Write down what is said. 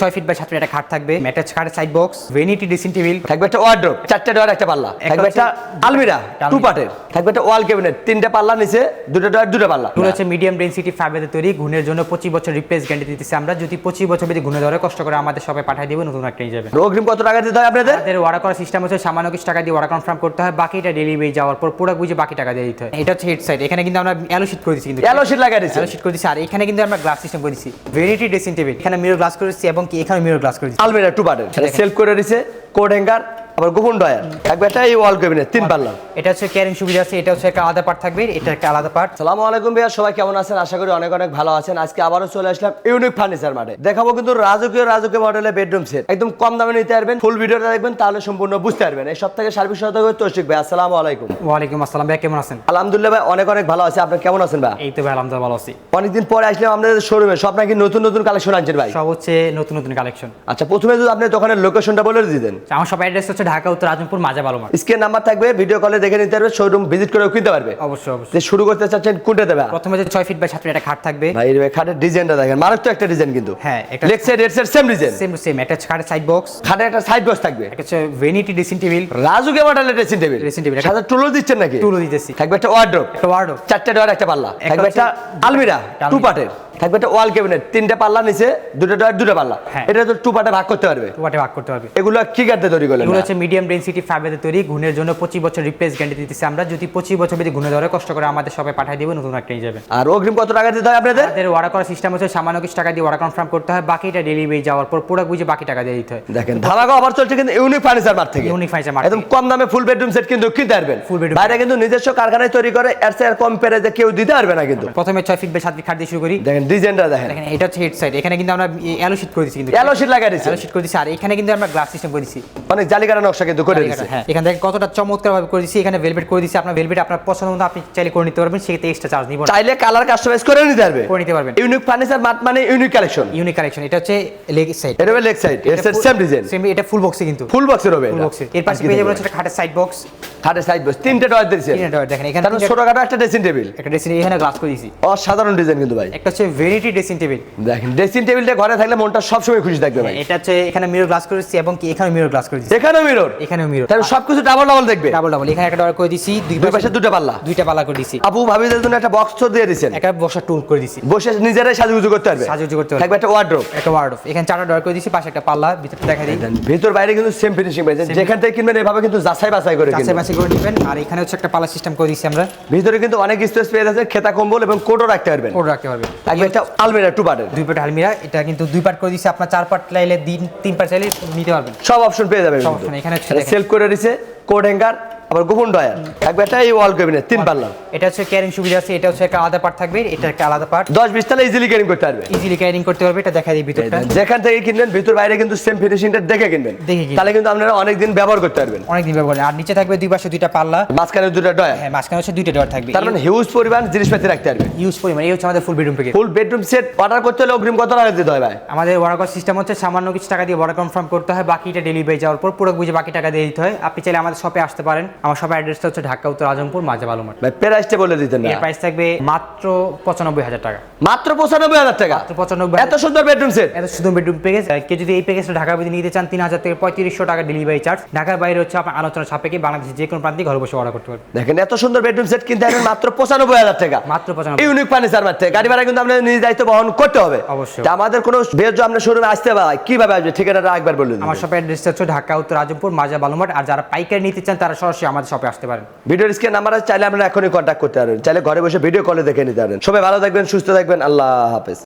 ছয় feet by সাত fit একটা খাট থাকবে। ম্যাটাচ খাট side box vanity dressing table থাকবে একটা ওয়ার্ড্রোপ চারটে ডোয়ার একটা পাল্লা। থাকবে একটা আলমিরা টু পার্টের থাকবে একটা ওয়াল ক্যাবিনেট তিনটে পাল্লা নিচে দুটো ডোয়ার দুটো পাল্লা। এগুলো হচ্ছে মিডিয়াম ডেন্সিটি ফাইবারের তৈরি গুণের জন্য পঁচিশ বছর রিপ্লেস গ্যারান্টি দিতেছি আমরা। যদি পঁচিশ বছর যদি গুণে ধরে কষ্ট করে আমাদের সবাই পাঠিয়ে দেবো নতুন একটা নিয়ে যাবেন অগ্রিম কত টাকা দিতে হয় আপনাদের? আমাদের অর্ডার করার সিস্টেম হচ্ছে সামান্য কিছু টাকা দিয়ে অর্ডার কনফার্ম করতে হয় বাকিটা ডেলিভারি যাওয়ার পর পুরো বুঝে বাকি টাকা দিয়ে দিতে হয়। এটা হচ্ছে হেড সাইড এখানে কিন্তু আমরা অ্যালো শিট করে দিচ্ছি কিন্তু। এলো শীট লাগাই দিচ্ছে অ্যালো শিট করে দিচ্ছি আর এখানে কিন্তু আমরা গ্লাস সিস্টেম করে দিচ্ছি ভেরিটি ড্রেসিং টেবিল এখানে মিরর গ্লাস করে দিচ্ছি এবং কি এখানে মিরর গ্লাস করে দিচ্ছে। আলমিরা টু বার্ডের সেলফ করে দিছে কোড হ্যাঙ্গার আবার গোপন ডয়ার। থাকবে একটা এই ওয়াল ক্যাবিনেট তিন পাল্লা। এটা হচ্ছে ক্যারিং সুবিধা আছে এটা হচ্ছে একটা আলাদা পার্ট থাকবে এটা একটা আলাদা পার্ট সালামু আলাইকুম ভাইয়া সবাই কেমন আছেন? আশা করি অনেক অনেক ভালো আছেন। আজকে আবারও চলে আসলাম ইউনিক ফার্নিচার মাঠে। দেখাবো কিন্তু রাজকীয় রাজকীয় মডেলের বেডরুম সেট একদম কম দামে নিতে পারবেন ফুল ভিডিওটা দেখবেন তাহলে সম্পূর্ণ বুঝতে পারবেন। এই সপ্তাহে সার্ভিস সহযোগী তৌশিক ভাই আসসালামু আলাইকুম। ওয়ালাইকুম আসসালাম ভাই কেমন আছেন? আলহামদুলিল্লাহ ভাই অনেক অনেক ভালো আছে। আপনি কেমন আছেন ভাই এই তো ভাই আলহামদুলিল্লাহ ভালো আছি। অনেকদিন পরে আসলাম আপনাদের শোরুমে সব নাকি নতুন নতুন কালেকশন আনছেন ভাই? সব হচ্ছে নতুন নতুন কালেকশন আচ্ছা প্রথমে যদি আপনি দোকানের লোকেশনটা বলে দিতেন। আমার সব অ্যাড্রেস হচ্ছে ঢাকা উত্তর আজমপুর মাজা বালুমার স্ক্রিন নাম্বার থাকবে ভিডিও কলে দেখে নিতে পারবে শোরুম ভিজিট করেও কিনতে পারবে। অবশ্যই অবশ্যই। যে শুরু করতে চাচ্ছেন কোনটা দেবে। প্রথমে যে ছয় ফিট বাই সাত ফিট একটা খাট থাকবে। ভাই এই খাটের ডিজাইনটা দেখেন মারাত্মক একটা ডিজাইন কিন্তু। হ্যাঁ, একটা- leg side head same design same same একটা খাটের সাইড বক্স খাটের একটা সাইড বক্স থাকবে। একটা হচ্ছে ভেনিটি ড্রেসিং টেবিল রাজুকে মডেলের ড্রেসিং টেবিল table, একটা- সাথে টুলো দিচ্ছেন নাকি? টুলও দিতেছি। থাকবে একটা ওয়ার্ড্রোপ একটা ওয়ার্ডো চারটা ডোয়ার একটা পাল্লা। একটা থাকবে একটা আলমিরা টু পার্টের থাকবে একটা ওয়াল ক্যাবিনেট তিনটে পাল্লা নিচে দুটো ডোয়ার দুটো পাল্লা। হ্যাঁ। এটা তো টু পার্টে ভাগ করতে পারবে। টুয়াটে ভাগ করতে পারবে। এগুলো কি কাটতে তৈরি করলেন? এগুলো হচ্ছে মিডিয়াম ডেন্সিটি ফাইবারের তৈরি গুণের জন্য পঁচিশ বছর রিপ্লেস গ্যারান্টি দিতেছি আমরা। যদি পঁচিশ বছর যদি গুণে ধরে কষ্ট করে আমাদের সবাই পাঠিয়ে দেবো নতুন একটা আর অগ্রিম কত টাকা দিতে হয় আপনাদের? আমাদের সিস্টেম হচ্ছে সামান্য কিছু টাকা দিয়ে কনফার্ম করতে হয়। বাকিটা ডেলিভারি যাওয়ার পর পুরো বুঝে বাকি টাকা দিয়ে দিতে হয়। দেখেন ধামাকা অফার চলছে কিন্তু ইউনিক ফার্নিচার মার্ট থেকে। Unique Furniture Mart একদম কম দামে ফুল বেডরুম সেট কিন্তু কিনতে পারবেন। Full bedroom বাইরে কিন্তু নিজস্ব কারখানায় তৈরি করে এর চেয়ে আর কম প্রাইসে কেউ দিতে পারবে না কিন্তু। প্রথমে ছয় ফিট বাই সাত ফিট খাট দিয়ে শুরু করি। দেখেন ডিজাইনটা দেখেন। দেখেন এটা হচ্ছে হেড সাইড এখানে কিন্তু আমরা অ্যালো শিট করে দিচ্ছি কিন্তু। এলো শীট লাগাই দিচ্ছে অ্যালো শিট করে দিচ্ছি আর এখানে কিন্তু আমরা গ্লাস সিস্টেম করে দিচ্ছি অনেক জালিকারা নকশা কিন্তু করে দিচ্ছে হ্যাঁ। এখান থেকে কতটা চমৎকার ভাবে করে দিচ্ছি এখানে ভেলভেট করে দিচ্ছি আপনার ভেলভেট আপনার পছন্দ মতো আপনি চাইলে করে নিতে পারবেন সেক্ষেত্রে এক্সট্রা চার্জ নিব চাইলে কালার কাস্টমাইজ করে নিতে পারবে। করে নিতে পারবেন। ইউনিক ফার্নিচার মার্ট মানে ইউনিক কালেকশন ইউনিক কালেকশন এটা হচ্ছে লেগ সাইড এটা লেগ সাইড এর সেম ডিজাইন সেম এটা ফুল বক্সে কিন্তু। ফুল বক্সের হবে ফুল বক্সে এর পাশে পেয়ে যাবেন হচ্ছে একটা খাটের সাইড বক্স খাটের সাইড বক্স তিনটে ডয়ার দিয়েছে দেখেন এখানে ছোটখাটো একটা ড্রেসিং টেবিল একটা ড্রেসিং এখানে গ্লাস করে দিয়েছি অসাধারণ ডিজাইন কিন্তু ভাই। একটা হচ্ছে ভেরিটি ড্রেসিং টেবিল দেখেন ড্রেসিং টেবিলটা ঘরে থাকলে মনটা সবসময় খুশি থাকবে ভাই। এটা হচ্ছে এখানে মিরর গ্লাস করে এবং কি এখানে মিরর গ্লাস করে দিচ্ছি এখানেও মিরর এখানেও মিরর তাহলে সবকিছু ডাবল ডাবল দেখবে। ডাবল ডাবল এখানে একটা ডর করে দিছি দুই দুই পাশে পাশে দুটো পাল্লা। দুইটা পাল্লা করে দিছি। আপু ভাবিদের জন্য একটা বক্স তো দিয়ে দিচ্ছেন একটা বসার টুল করে দিছি। বসে নিজেরাই সাজুগুজু করতে পারবে। সাজুগুজু করতে পারবে। থাকবে একটা ওয়ার্ড্রোপ একটা ওয়ার্ড এখানে চারটা ডর করে দিছি পাশে একটা পাল্লা ভিতরটা দেখা দিই। ভেতর বাইরে কিন্তু সেম ফিনিশিং পাইছেন। যেখান থেকে কিনবেন এভাবে কিন্তু যাচাই বাছাই করে করে নেবেন। আর এখানে হচ্ছে একটা পালা সিস্টেম করে দিচ্ছি আমরা। ভিতরে কিন্তু অনেক স্পেস পেয়ে যাচ্ছে খেতা কম্বল এবং কোটও রাখতে পারবেন। ওর রাখতে পারবেন। থাকবে একটা আলমিরা টু পার্টের দুই পার্ট আলমিরা এটা কিন্তু দুই পার্ট করে দিচ্ছে আপনার চার পার্ট লাইলে দিন তিন পার্ট চাইলে নিতে পারবেন। সব অপশন পেয়ে যাবেন সব অপশন এখানে সেলফ করে দিছে কোড হ্যাঙ্গার আবার গোপন ডয়ার। থাকবে একটা এই ওয়াল ক্যাবিনেট তিন পাল্লা। এটা হচ্ছে ক্যারিং সুবিধা আছে এটা হচ্ছে একটা আলাদা পার্ট থাকবে এটা একটা আলাদা পার্ট দশ বিশ তালে ইজিলি ক্যারিং করতে পারবে। ইজিলি ক্যারিং করতে পারবে এটা দেখা দিই ভিতরটা। যেখান থেকে কিনবেন ভিতর বাইরে কিন্তু সেম ফিনিশিংটা দেখে কিনবেন। তাহলে কিন্তু আপনারা অনেক দিন ব্যবহার করতে পারবেন। অনেক দিন ব্যবহার। আর নিচে থাকবে দুই পাশে দুইটা পাল্লা। মাঝখানে দুটো ডয়ার। হ্যাঁ মাঝখানে হচ্ছে দুইটা ডর থাকবে। তার মানে হিউজ পরিমাণ জিনিসপাতি রাখতে পারবেন। ইউজ পরিমাণ। এই হচ্ছে আমাদের full bedroom package full bedroom set order করতে হলে অগ্রিম কত টাকা দিতে হয় ভাই? আমাদের ওয়ার্কার সিস্টেম হচ্ছে সামান্য কিছু টাকা দিয়ে অর্ডার কনফার্ম করতে হয় বাকিটা ডেলিভারি যাওয়ার পর পুরো বুঝে বাকি টাকা দিয়ে দিতে হয়। আপনি চাইলে আমাদের শপে আসতে পারেন। আমার শপের অ্যাড্রেসটা হচ্ছে ঢাকা উত্তর আজমপুর মাজা বালুমার ভাই প্রাইসটা বলে দিতেন না। প্রাইস থাকবে মাত্র পঁচানব্বই হাজার টাকা। মাত্র পঁচানব্বই হাজার টাকা? মাত্র পঁচানব্বই এত সুন্দর বেডরুম সেট এত শুধু বেডরুম প্যাকেজ কেউ যদি এই প্যাকেজটা ঢাকার মধ্যে নিতে চান তিন হাজার থেকে পঁয়ত্রিশশো টাকা ডেলিভারি চার্জ ঢাকার বাইরে হচ্ছে আপনার আলোচনা সাপেক্ষে বাংলাদেশের যে কোনো প্রান্তে ঘরে বসে অর্ডার করতে পারবেন। দেখেন এত সুন্দর বেডরুম সেট কিনতে হবে মাত্র পঁচানব্বই হাজার টাকা। মাত্র পঁচানব্বই। ইউনিক ফার্নিচার মারতে। গাড়ি ভাড়া কিন্তু আপনাদের নিজ দায়িত্ব বহন করতে হবে। অবশ্যই। আমাদের কোনো বেজ আপনার শোরুমে আসতে পারে কীভাবে আসবে? ঠিকানাটা একবার বলে দিন। আমার শপের অ্যাড্রেসটা হচ্ছে ঢাকা উত্তর আজমপুর মাজা বালুমাট আর যারা পাইকারি নিতে চান তারা সরাসরি আমাদের শপে আসতে পারেন। ভিডিও স্ক্রিন নাম্বার চাইলে আপনারা এখনই কন্ট্যাক্ট করতে পারেন। চাইলে ঘরে বসে ভিডিও কলে দেখে নিতে পারেন। সবাই ভালো থাকবেন, সুস্থ থাকবেন, আল্লাহ হাফেজ।